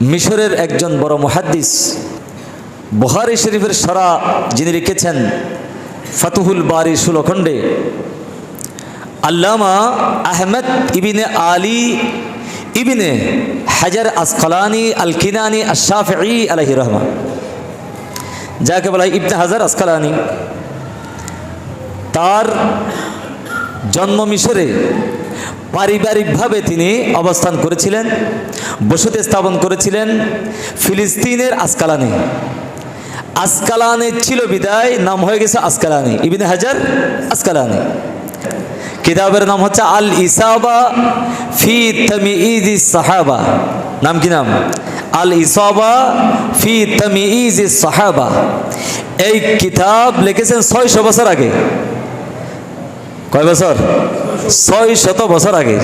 মিশরের একজন বড় মুহাদ্দিস বহারি শরীফের সরা যিনি লিখেছেন ফাতুহুল বারি সুলখণ্ডে আল্লামা আহমেদ ইবিনে আলী ইবিনে হাজার আসকালানি আল কিনানি আশাফি আলহি রহমান যাকে বলা হয় ইবনে হাজার আসকালানি। তার জন্ম মিশরে পারিবারিকভাবে তিনি অবস্থান করেছিলেন, বসতি স্থাপন করেছিলেন ফিলিস্তিনের আসকালানে। আসকালানে ছিল বিদায়, নাম হয়ে গেছে আসকালানি। ইবিন হাজার আসকালানি। কিতাবের নাম হচ্ছে আল ইসাবা ফি তামিইজি সাহাবা। নাম কি নাম? আল ইসাবা ফি তামিইজি সাহাবা। এই কিতাব লিখেছেন ছয়শো বছর আগে। কয় বছর? ছয় শত বছর আগে।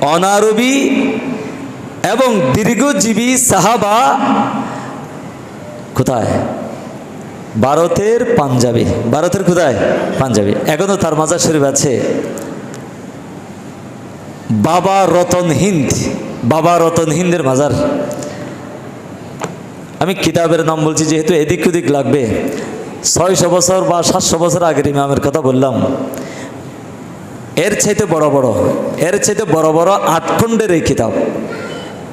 অনারবি এবং দীর্ঘজীবী সাহাবা কোথায়? ভারতের পাঞ্জাবি। ভারতের কোথায়? পাঞ্জাবি। এখনও তার মাজার শরীফ আছে। বাবা রতন হিন্দ। বাবা রতন হিন্দের মাজার। আমি কিতাবের নাম বলছি, যেহেতু এদিক ওদিক লাগবে। ছয়শো বছর বা সাতশো বছর আগের ইমামের কথা বললাম। এর চাইতে বড় বড়, এর চাইতে বড় বড় আট খণ্ডের এই কিতাব।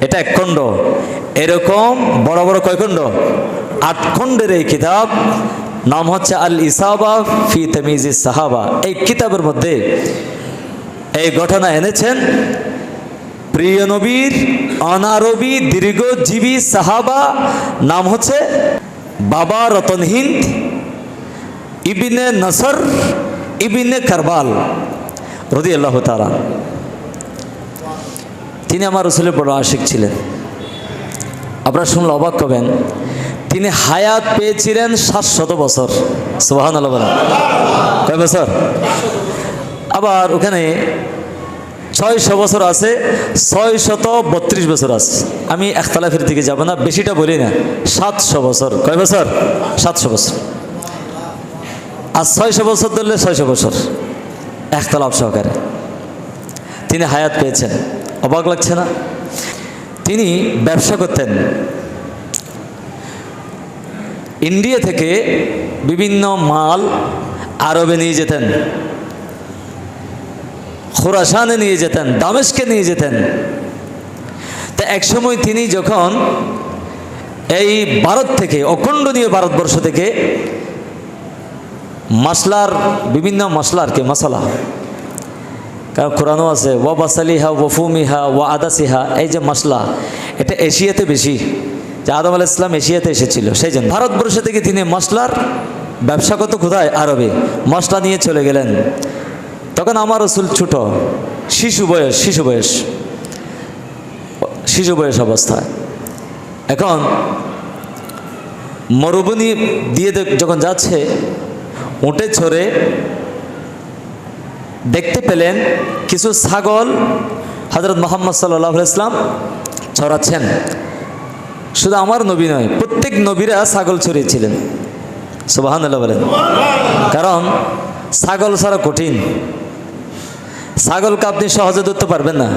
এটা এক খণ্ড। এরকম বড় বড় কয় খণ্ড? আট খণ্ডের এই কিতাব, নাম হচ্ছে আল ইসাবা ফি তামিজি সাহাবা। এই কিতাবের মধ্যে এই ঘটনা এনেছেন প্রিয় নবীর অনারবি দীর্ঘজীবী সাহাবা, নাম হচ্ছে বাবা রতন হিন্দ। ইবিনে নসর, ইবিনে কারবাল রদি আল্লাহ তারা তিনি আমার রসুলের বড় আশিক ছিলেন। আপনারা শুনলে অবাক হবেন, তিনি হায়াত পেয়েছিলেন সাতশত বছর। সোহান কয় বছর? আবার ওখানে ছয়শো বছর আছে ছয় শত বত্রিশ বছর আছে। আমি একতলাফের দিকে যাব না, বেশিটা বলি না, সাতশো বছর। কয় বছর? সাতশো বছর। আর ছয়শো বছর ধরলে ছয়শো বছর। একতলাপ সহকারে। তিনি হায়াত পেয়েছেন। অবাক লাগছে না? তিনি ব্যবসা করতেন। ইন্ডিয়া থেকে বিভিন্ন মাল আরবে নিয়ে যেতেন। খোরাসানে নিয়ে যেতেন দামেশকে নিয়ে যেতেন। তা একসময় তিনি যখন এই ভারত থেকে, অখণ্ডনীয় ভারতবর্ষ থেকে মশলার বিভিন্ন মশলা আর কি মশলা কারণ কোরআনও আছে, ওয়া বাসালিহা ওয়ফুমিহা ওয়া আদাসিহা, এই যে মশলা এটা এশিয়াতে বেশি। যে আদম আলাহ ইসলাম এশিয়াতে এসেছিল, সেই জন্য। ভারতবর্ষ থেকে তিনি মশলার ব্যবসা কত কোথায়? আরবে। মশলা নিয়ে চলে গেলেন। তখন আমার রসুল ছোট, শিশু বয়স শিশু বয়স। শিশু বয়স অবস্থায়। এখন, মরুভূমি দিয়ে যখন যাচ্ছে উঠে ছড়ে দেখতে পেলেন কিছু ছাগল হজরত মোহাম্মদ সাল্লাহ ইসলাম ছড়াচ্ছেন। শুধু আমার নবী নয়, প্রত্যেক নবীরা ছাগল ছড়িয়েছিলেন। সুবাহান বলেন। কারণ ছাগল ছাড়া কঠিন। ছাগলকে আপনি সহজে ধরতে পারবেন না।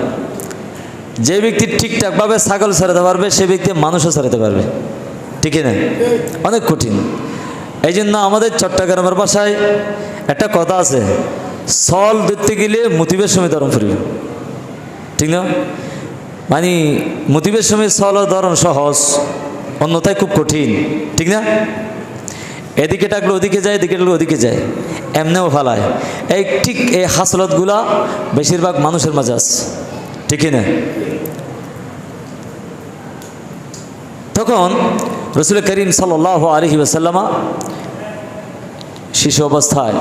যে ব্যক্তি ঠিকঠাকভাবে ছাগল ছাড়াতে পারবে, সে ব্যক্তি মানুষও ছাড়াতে পারবে। ঠিক না? অনেক কঠিন। এই জন্য আমাদের চট্টগ্রামের বাসায় একটা কথা আছে, সল ধরতে গেলে মতিবের সময় ধরম ফুরবে ঠিক না? মানে মতিবের সময় সল ধরন সহজ, অন্যথায় খুব কঠিন, ঠিক না? এদিকে টাকলে ওদিকে যায়, এদিকে টাকলে ওদিকে যায়, এমনিও ফালায়। এই ঠিক এই হাসলতগুলা বেশিরভাগ মানুষের মাঝে আছে, ঠিকই না? তখন রসুল করিম সাল আলহি ওসাল্লামা শিশু অবস্থায়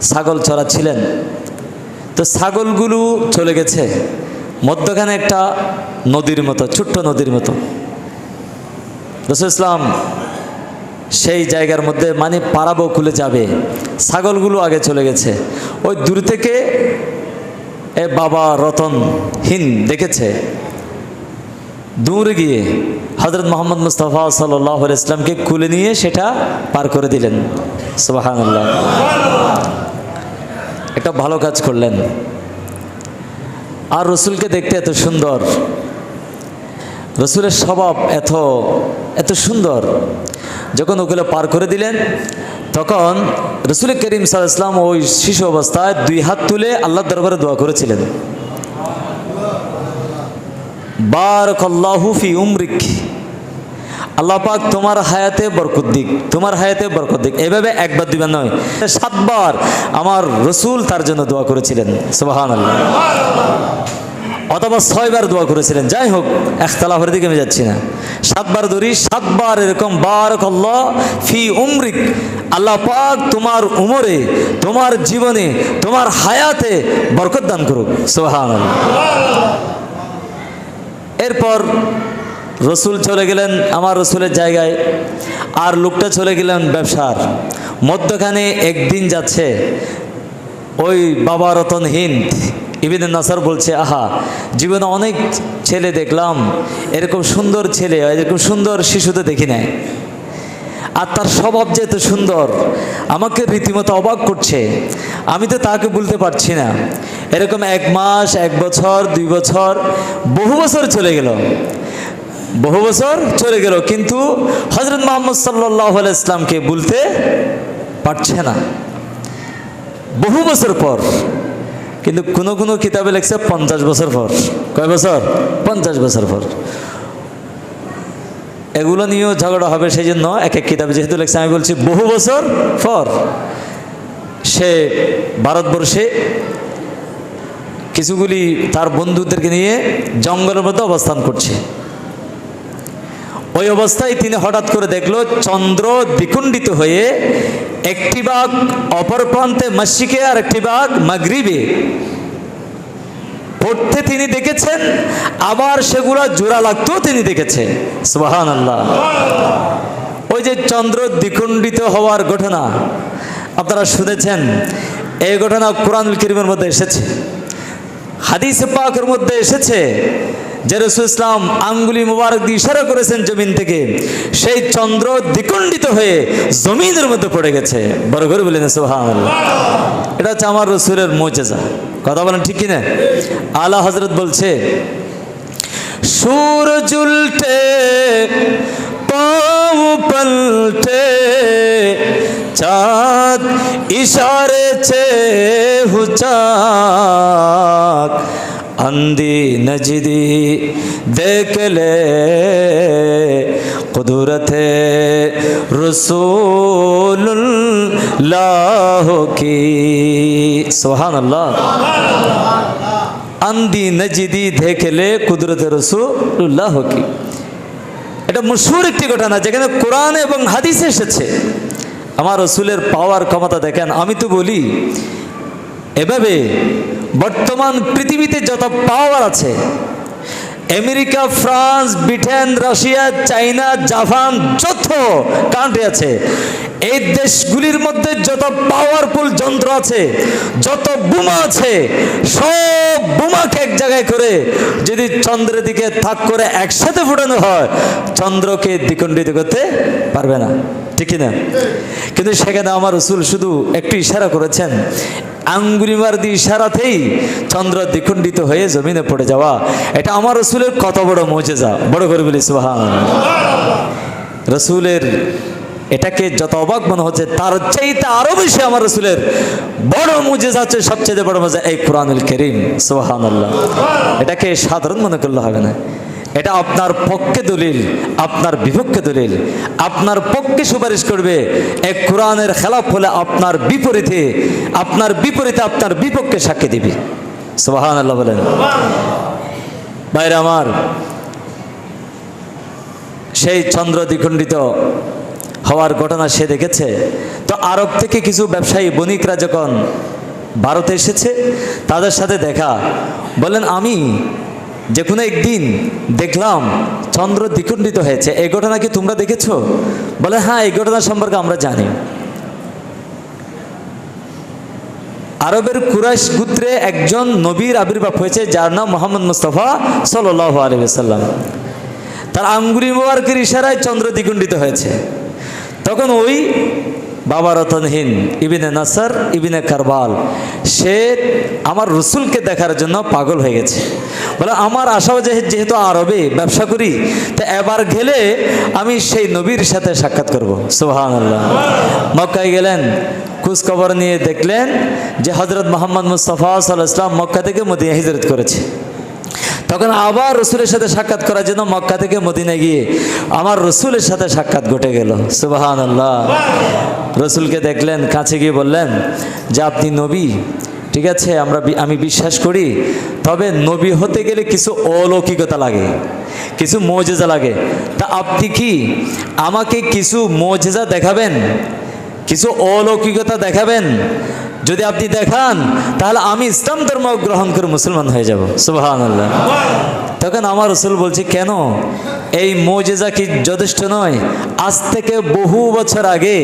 ছাগল চড়াচ্ছিলেন। তো ছাগলগুলো চলে গেছে। মধ্যখানে একটা নদীর মতো, ছোট্ট নদীর মতো। রসুল ইসলাম সেই জায়গার মধ্যে মানে পাড়াবো খুলে যাবে। ছাগলগুলো আগে চলে গেছে। ওই দূর থেকে এ বাবা রতন হিন দেখেছে। দূরে গিয়ে হজরত মোহাম্মদ মুস্তফা সাল্লাহ ইসলামকে কুলে নিয়ে সেটা পার করে দিলেন। সুবাহান একটা ভালো কাজ করলেন। আর রসুলকে দেখতে এত সুন্দর। রসুলের স্বভাব এত এত সুন্দর। যখন ওগুলো পার করে দিলেন, তখন রসুল করিম সাল ইসলাম ওই শিশু অবস্থায় দুই হাত তুলে আল্লাহর দরবারে দোয়া করেছিলেন। বারকল্লাহু ফি উমরিক। আল্লাহ পাক তোমার হায়াতে বরকত দিক, তোমার হায়াতে বরকত দিক। এভাবে একবার দুইবার নয়, সাতবার আমার রসুল তার জন্য দোয়া করেছিলেন সুবাহান অথবা ছয়বার দোয়া করেছিলেন, যাই হোক, একতলাফের দিকে আমি যাচ্ছি না। সাতবার ধরি, সাতবার এরকম বারকল্লাহ ফি উমরিক। আল্লাহ পাক তোমার উমরে, তোমার জীবনে, তোমার হায়াতে বরকত দান করুক আল্লাহ এরপর রসুল চলে গেলেন আমার রসুলের জায়গায়। আর লোকটা চলে গেলেন ব্যবসার। মধ্যখানে একদিন যাচ্ছে ওই বাবা রতন হিন্দ। ইবিন নাসার বলছে, আহা, জীবনে অনেক ছেলে দেখলাম। এরকম সুন্দর ছেলে, এরকম সুন্দর শিশুতে দেখি নাই। আর তার স্বভাব যে এত সুন্দর, আমাকে রীতিমতো অবাক করছে। আমি তো তাকে বলতে পারছি না। এরকম এক মাস, এক বছর, দুই বছর, বহু বছর চলে গেল। বহু বছর চলে গেল, কিন্তু হজরত মোহাম্মদ সাল্লাহ ইসলামকে বলতে পারছে না। বহু বছর পর, কিন্তু কোনো কোনো কিতাবে লেখছে পঞ্চাশ বছর পর। কয় বছর? পঞ্চাশ বছর পর। এগুলো নিয়েও ঝগড়া হবে সেই জন্য এক এক কিতাবে যেহেতু লেখছে, আমি বলছি বহু বছর পর সে ভারতবর্ষে কিছুগুলি তার বন্ধুদেরকে নিয়ে জঙ্গলের মধ্যে অবস্থান করছে। ওই অবস্থায় তিনি হঠাৎ করে দেখল, চন্দ্র দ্বিকুণ্ডিত হয়ে একটি বাঘ অপর প্রান্তে মস্যিকে আর একটি বাঘ মাগরিবে পড়তে তিনি দেখেছেন, আবার সেগুলো জোড়া লাগতেও তিনি দেখেছেন। সুবাহান আল্লাহ ওই যে চন্দ্র দ্বিখণ্ডিত হওয়ার ঘটনা, আপনারা শুনেছেন, এই ঘটনা কোরআন করিমের মধ্যে এসেছে। হাদিস পাকের মধ্যে এসেছে যে রসুল ইসলাম আঙ্গুলি মুবারক দিয়ে ইশারা করেছেন জমিন থেকে, সেই চন্দ্র দ্বিখণ্ডিত হয়ে জমিনের মধ্যে পড়ে গেছে। বড় করে বলেন সোহান এটা হচ্ছে আমার রসুলের মোচেজা কথা বলেন ঠিক কিনা? আলা হজরত বলছে সুর জুলটে পাও পলটে, চাঁদ ইশারে ছে হুচাক আন্দি নজিদি দেখলে قدرت রসুল লাহ কী সোহান আল্লাহ আন্দি নজিদি দেখলে কুদরতে রসুল্লাহ হকি এটা মশুর একটি ঘটনা যেখানে কোরআন এবং হাদিস এসেছে। আমার রসুলের পাওয়ার ক্ষমতা দেখেন, আমি তো বলি, এভাবে বর্তমান পৃথিবীতে যত পাওয়ার আছে America, France, Britain, Russia, China, Japan, যত কান্ট্রি আছে, এই দেশগুলির মধ্যে যত পাওয়ারফুল যন্ত্র আছে, যত বোমা আছে, সব বোমাকে এক জায়গায় করে যদি চন্দ্রের দিকে থাক করে একসাথে ফুটানো হয়, চন্দ্রকে দ্বিখণ্ডিত করতে পারবে না। ঠিক না কিন্তু সেখানে আমার রসুল শুধু একটু ইশারা করেছেন আঙ্গুলিমার দিয়ে ইশারাতেই চন্দ্র দ্বিখণ্ডিত হয়ে জমিনে পড়ে যাওয়া। এটা আমার রসুলের কত বড় মজেজা। বড় করে বলি সুহান রসুলের এটাকে যত অবাক মনে হচ্ছে, তার চাইতে আরও বেশি আমার রসুলের বড় মুজেজা হচ্ছে, সবচেয়ে বড় মজা এই কোরআনুল করিম সুহান এটাকে সাধারণ মনে করলে হবে না। এটা আপনার পক্ষে দলিল, আপনার বিপক্ষে দলিল। আপনার পক্ষে সুপারিশ করবে এক কোরআনের খেলাফ হলে আপনার বিপরীতে আপনার বিপরীতে আপনার বিপক্ষে সাক্ষী দিবে। সুবাহান আল্লাহ বলেন। বাইরে আমার, সেই চন্দ্র দ্বিখণ্ডিত হওয়ার ঘটনা সে দেখেছে। তো আরব থেকে কিছু ব্যবসায়ী, বণিকরা যখন ভারতে এসেছে, তাদের সাথে দেখা। বলেন, আমি যে কোনো একদিন দেখলাম চন্দ্র দ্বিখণ্ডিত হয়েছে, এই ঘটনা কি তোমরা দেখেছ? বলে হ্যাঁ এই ঘটনা সম্পর্কে আমরা জানি। আরবের কুরাইশ গুত্রে একজন নবীর আবির্ভাব হয়েছে, যার নাম মোহাম্মদ মুস্তফা সাল আলী সাল্লাম তার আঙ্গুলি মোবারকের ইশারায় চন্দ্র দ্বিখণ্ডিত হয়েছে। তখন ওই বাবা রতনহীন ইবিনে নাসার, ইবিনে কারবাল। সে আমার রসুলকে দেখার জন্য পাগল হয়ে গেছে। বলে, আমার আশাও যেহেতু আরবে, ব্যবসা করি, তো এবার গেলে আমি সেই নবীর সাথে সাক্ষাৎ করব। সুহান আল্লাহ মক্কায় গেলেন, খোঁজখবর নিয়ে দেখলেন যে হজরত মোহাম্মদ মুস্তফা সাল্লাহ ইসলাম মক্কা থেকে মদিনা হিজরত করেছে। তখন আবার রসুলের সাথে সাক্ষাৎ করার জন্য মক্কা থেকে মদিনা গিয়ে আমার রসুলের সাথে সাক্ষাৎ ঘটে গেল। সুবাহান আল্লাহ রসুলকে দেখলেন, কাছে গিয়ে বললেন, যে আপনি নবী, ঠিক আছে, আমরা আমি বিশ্বাস করি, তবে নবী হতে গেলে কিছু অলৌকিকতা লাগে, কিছু মজেজা লাগে। তা আপনি কি আমাকে কিছু মজেজা দেখাবেন? কিছু অলৌকিকতা দেখাবেন? যদি আপনি দেখান, তাহলে আমি ইসলাম ধর্ম গ্রহণ করে মুসলমান হয়ে যাব। সুবাহ তখন আমার রসুল বলছে, কেন? এই মৌজেজা কি যথেষ্ট নয়? আজ থেকে বহু বছর আগে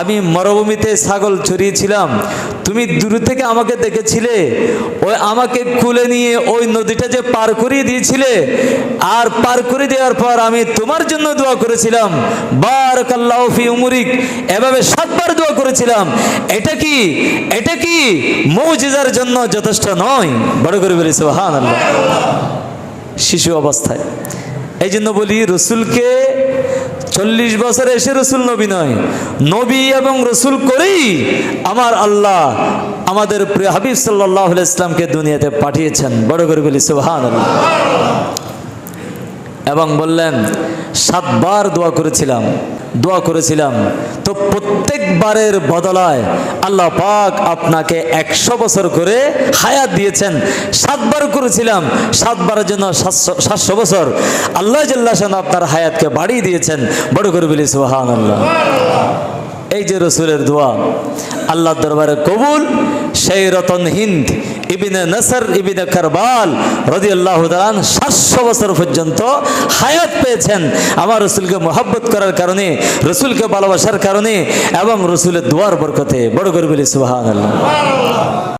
আমি মরুভূমিতে ছাগল চড়িয়েছিলাম তুমি দূর থেকে আমাকে দেখেছিলে। ওই আমাকে কুলে নিয়ে ওই নদীটা যে পার করিয়ে দিয়েছিলে, আর পার করে দেওয়ার পর আমি তোমার জন্য দোয়া করেছিলাম। বারাকাল্লাহ ফি উমরিক, এভাবে সাতবার দোয়া করেছিলাম। এটা কি? এটা কি মৌজিজার জন্য যথেষ্ট নয়? বড় করে বলি, সুবহানাল্লাহ। শিশু অবস্থায়। এই জন্য বলি, রসুলকে চল্লিশ বছর এসে রসুল নবী নয়, নবী এবং রসুল করেই আমার আল্লাহ আমাদের প্রিয় হাবিব সাল্লাহ ইসলামকে দুনিয়াতে পাঠিয়েছেন। বড় করে বলি সুহান এবং বললেন, সাতবার দোয়া করেছিলাম। দোয়া করেছিলাম। তো প্রত্যেকবারের বদলায় আল্লাহ পাক আপনাকে একশো বছর করে হায়াত দিয়েছেন। সাতবার করেছিলাম, সাতবারের জন্য সাতশো বছর। আল্লাহ জাল্লাহ আপনার হায়াতকে বাড়িয়ে দিয়েছেন। বড় করে বলি সুহান আল্লাহ এই যে রসুলের দোয়া আল্লাহ দরবারে কবুল, সেই রতন হিন্দ ইবিনে নসর, ইবিনে কারবাল রদি আল্লাহ সাতশো বছর পর্যন্ত হায়াত পেয়েছেন। আমার রসুলকে মোহাব্বত করার কারণে, রসুলকে ভালোবাসার কারণে এবং রসুলের দোয়ার বরকতে। বড় করে বলি আল্লাহ